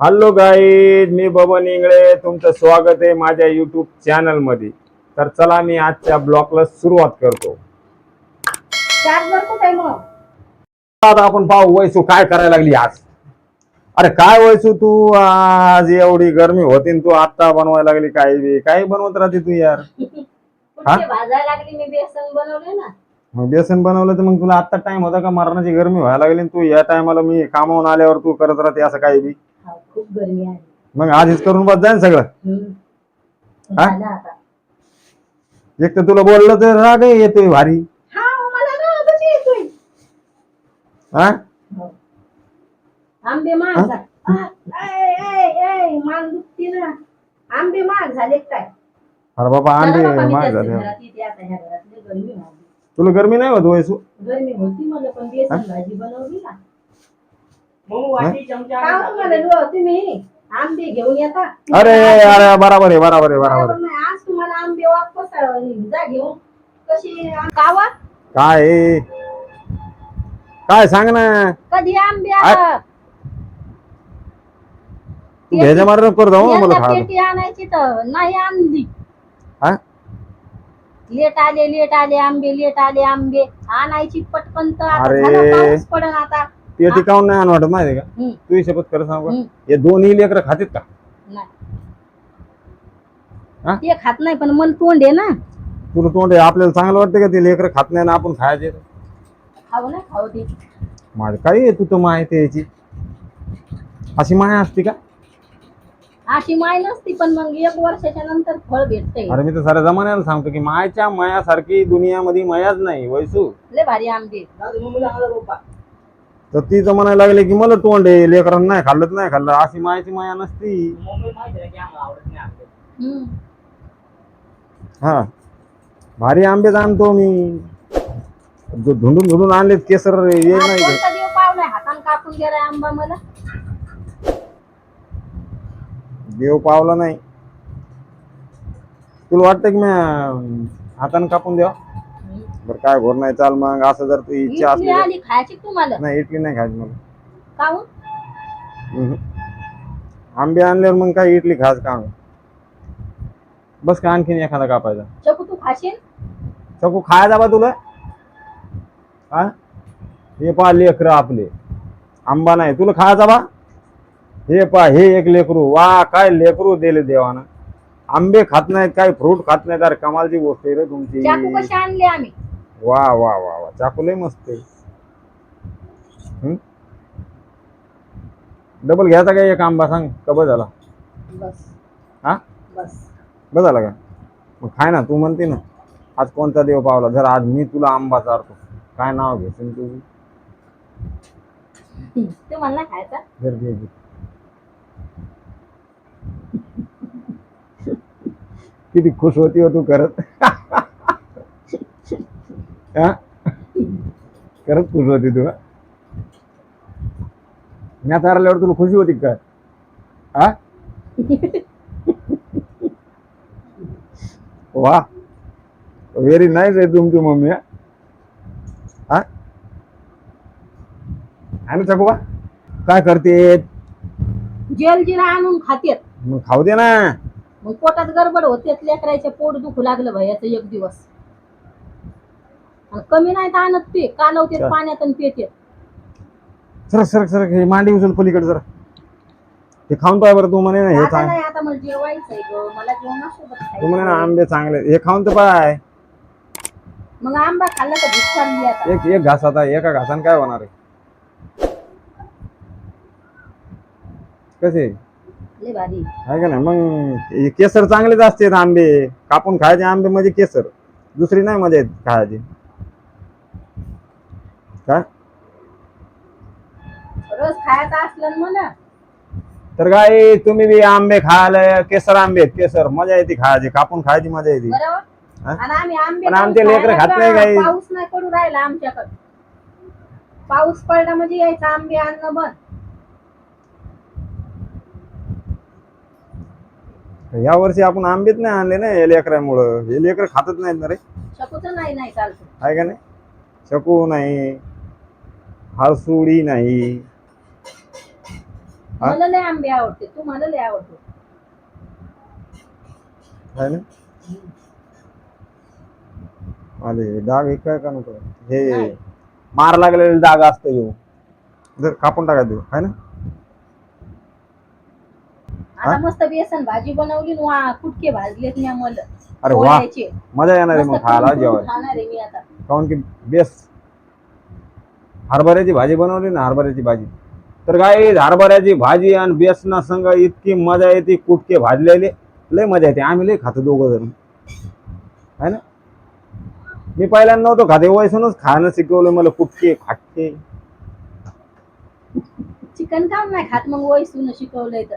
Hello guys मी बबन इंगळे. तुमचं स्वागत आहे माझ्या युट्यूब चॅनलमध्ये. तर चला मी आजच्या ब्लॉगला सुरुवात करतो. आता आपण पाहू वैसू काय करायला लागली आज. अरे काय वैसू तू आज एवढी गरमी होती तू आत्ता बनवायला लागली काही बी. काही बनवत राहते तू यार? मग बेसन बनवलं तर मग तुला आत्ता टाइम होता का मरणाची गरमी व्हायला लागली तू? या टायमाला मी कामावून आल्यावर तू करत राहते असं काही बी. खूप गरमी आहे. मग आधीच करून बस जाईल सगळं. हम्म. हा? झालं आता. एक तर तुला बोललं तर राग येतोय भारी. हा मला रागच येतोय. हा? हो. आंबे महाग झाले. आ, ऐ, ऐ, ऐ, मान दुखती ना. आंबे महाग झाले काय? अरे बाबा चला आंबे बाबा, मी महाग त्याच्या झाले. घरात येते आता ह्या घरात लय गरमी झाली तुला गरमी नाही होत वैसू? गरमी होती मला पण बेसन भाजी बनवली ना. तुम्ही आंबे घेऊन येता? अरे अरे बराबर आहे बराबर आहे बराबर बरोबर नाही, आज तुम्हाला आंबे वापस अं, जा घेऊन. कशी कावा? काय? आहे? काय सांग ना. कधी आंबे आ- आ- तू घ्यायच्या मार कर जाऊ मला खायला. पेटी आणायची तर नाही आणली. हा? लेट आले लेट आले आंबे लेट आले आंबे. आणायची पटकन तर आता अरे. झालं पाऊस पडन आता. पेटी काऊन नाही आणवत माहिती का? हम्म, तू शपथ कर सांग हम्म. हे दोन्ही लेकर खातील का? हा? नाही ते खात नाही पण मन तोंड आहे ना. तुला तोंड आहे, आपल्याला चांगलं वाटतं का ते लेकर खात नाही ना आपण खायचे? खाऊ ना खाऊ दे. माझं काय आहे तू तर माहिती याची? अशी माया असते का? अशी माय नसती पण मग एक वर्षाच्या नंतर फळ भेटतंय. अरे मी तर साऱ्या जमान्याला सांगतो की मायच्या मायासारखी दुनियामध्ये मायाच नाही वैसू लय भारी आंबे. बाप्पा तर ती तर म्हणायला लागले की मला तोंड आहे लेकरांना नाही खाल्लं नाही खाल्लं. अशी मायाची माया नसती. आंबे. हा. भारी आंबेच आणतो मी. जो धुंडून धुंडून आणलेत केसर ये आज नाही? कोणता देव पावलाय हातान कापून गेलाय आंबा मला. देव पावला नाही. तुला वाटतं की मी हाताने कापून द्या बरं काय घोर नाही चाल मग. असं जर तू इच्छा इडली असली तर- आली खायची तुम्हाला? नाही इडली नाही खायची मला. काहून? हम्म. आंबे आणल्यावर मग काय इडली खायचं काम बस का आणखीन एखादा कापायचा? चकू तू खाशील? सकू खायचा बा तुला? हा हे पा लेकर आपले. आंबा नाही तुला खायचा बा? हे पा हे एक लेकरू. वा काय लेकरू दिले देवानं. आंबे खात नाहीत काय फ्रूट खात नाहीत. अरे कमालची गोष्ट आहे रे तुमची. आणले आम्ही? वा वा वा वा. चाकू लय मस्त आहे? डबल घ्यायचा काय एक आंबा सांग? कब झाला? बस. हा? बस. बस झाला का? मग खाय ना तू म्हणते ना. आज कोणता देव पावला? जर आज मी तुला आंबा चारतो. काय नाव घेशील तू? ते खायचा? जर घे. किती खुश होती हो तू करत हा? करत खुश होती तू हा? मी आता आल्यावर तुला खुशी होती का हा वा व्हेरी नाईस आहे तुमची मम्मी हा? आणि चकोबा काय करते जेल जिरा आणून खातेत. मग खाऊ दे ना. मग पोटात गडबड होते लेकरायचे पोट दुखू लागलं भैयाचं एक दिवस. कमी नाही तर आणत ते कालवते. पाण्यात आणि पेते सरक सरक सरक हे मांडी उचल पलीकडे जरा. हे खाऊन पाय बरं तू म्हणे ना हे आता चांग नाही आता मला जेवायचंय ग. मला जेवणासोबत तू म्हणे ना खायचंय. आंबे चांगले. हे खाऊन तर पाय मग आंबा खाल्ला तर भूक चालली आता. एक एक घास आता एका घासाने काय होणार आहे? कसे? लय भारी. आहे का नाही? मग हे केसर चांगलेच असते आंबे. कापून खायचे आंबे म्हणजे केसर. दुसरी नाही मजा येत खायची. काय खायचा असलं मला तर काय तुम्ही बी आंबे खायला केसर आंबे आहेत केसर. मजा येते खायची कापून खायची मजा येते. बरोबर? हा? आणि आम्ही आंबे पण खाऊन आमचे लेकरं खायला खात नाही काही. पाऊस नाही पडू राहिला आमच्याकडे. पाऊस पडला म्हणजे यायचं आंबे आणणं बंद. या वर्षी आपण आंबेच नाही आणले ना हे लेकरामुळं. हे लेकर खातच नाहीत ना रे. शकूच नाही नाही चालतं. आहे का नाही? शकू नाही. हरसुडी नाही. मला लय आंबे आवडते. तू मला लय आवडतो. ना? अरे डाग हे काय का नको? हे नाही. मार लागलेले डाग असतो येऊ जर कापून टाका देऊ. आहे ना? आता मस्त बेसन भाजी बनवली न वा कुटके भाजलेत मी अरे वा. पोळ्याचे. मजा येणार आहे मस्त मग खायला करून जेवाय खाणार आहे मी आता. काऊन की बेस हरभऱ्याची भाजी बनवली ना हरभऱ्याची भाजी. तर काय हरभऱ्याची भाजी आणि बेसना संग इतकी मजा येते कुटके भाजलेले. लय मजा येते. आम्ही लय खातो दोघं जण. है ना? मी पहिल्यांदा नव्हतो खाते. वयसूनच खाणं शिकवलं मला कुटके खाटके. चिकन काम नाही खात मग वयसून शिकवलंय तर.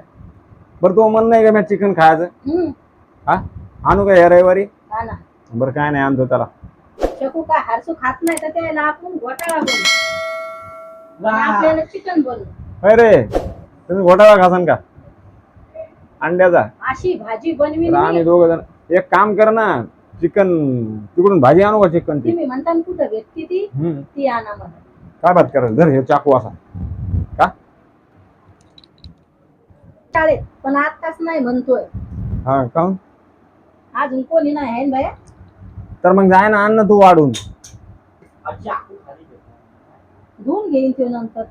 बरं तो मन नाही का मी चिकन खायचं? हम्म. हा? आणू का या रविवारी? हा ना. बरं काय नाही आणतो त्याला शकू हारसू खात नाही तर त्याला आपण घोटाळा. आपल्याला चिकन बनू अरे तुम्ही घोटाळा खासान का? अंड्याचा. अशी भाजी बनवी तर आम्ही दोघं जण. एक काम कर ना चिकन तिकडून भाजी आणू का चिकनची तुम्ही म्हणता ना कुठं भेटती ती हम्म. ती आणा मला काय बात करायला? धर हे चाकू असा. का? शाळेत पण आताच नाही म्हणतोय. हा काऊन अजून कोणी नाही आहे ना बाया? तर मग जाय ना आण ना तू वाढून. अच्छा. धुवून घेईन ते नंतर.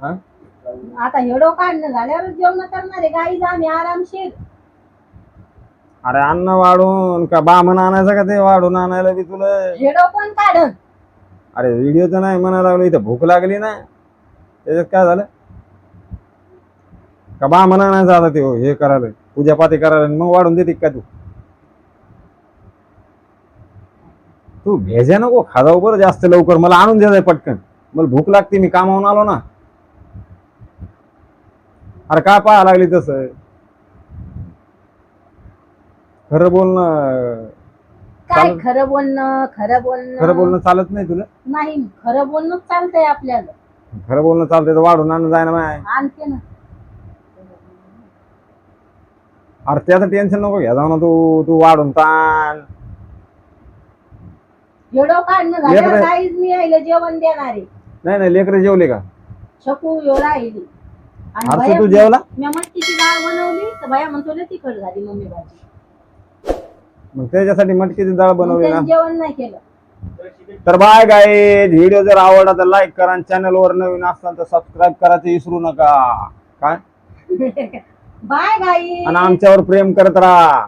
हा? आता हेडो काढणं झाल्यावर जेवण करणार आहे गाईज आम्ही आरामशीर. अरे अन्न वाढून का बामण आणायचं का ते वाढून आणायला बी तुला? हेडो पण काढन. अरे व्हिडिओ तर नाही म्हणायला लागलो इथं भूक लागली ना. त्याच्यात काय झालं? का बामण आणायचं आता ते हो, करायला पूजा पाती करायला आणि मग वाढून देते का तू? तू भेजा नको खाजाव बरं जास्त लवकर मला आणून द्यायचंय पटकन. मला भूक लागते मी कामावून आलो ना. अरे काय पाहा लागली तसं? खरं बोलणं काय चालेल. खरं बोलणं खरं खरं बोलणं बोलणं चालत नाही तुला? नाही खरं बोलणं चालतंय आपल्याला. खरं बोलणं चालतंय तर वाढून आणून जाय ना माय. आणते ना. अरे त्याचं टेन्शन नको घ्या जाऊ ना तू तू वाढून ताण. हेडो काढणं लेकरं- गाईज मी यायला जेवण देणार आहे. नाही नाही लेकरं जेवले का? शकू येऊ राहिली आणि भया तू जेवला? मी मटकीची डाळ बनवली तर भया म्हणतो लय तिखट झाली मम्मी भाजी. मग त्याच्यासाठी मटकीची डाळ मग बनवली ना त्याने जेवण नाही केलं. तर बाय गाय व्हिडिओ जर आवडला तर लाईक करा आणि channel वर नवीन असाल तर सबस्क्राईब करायचं विसरू नका. काय? बाय गाई आणि आमच्यावर प्रेम करत राहा.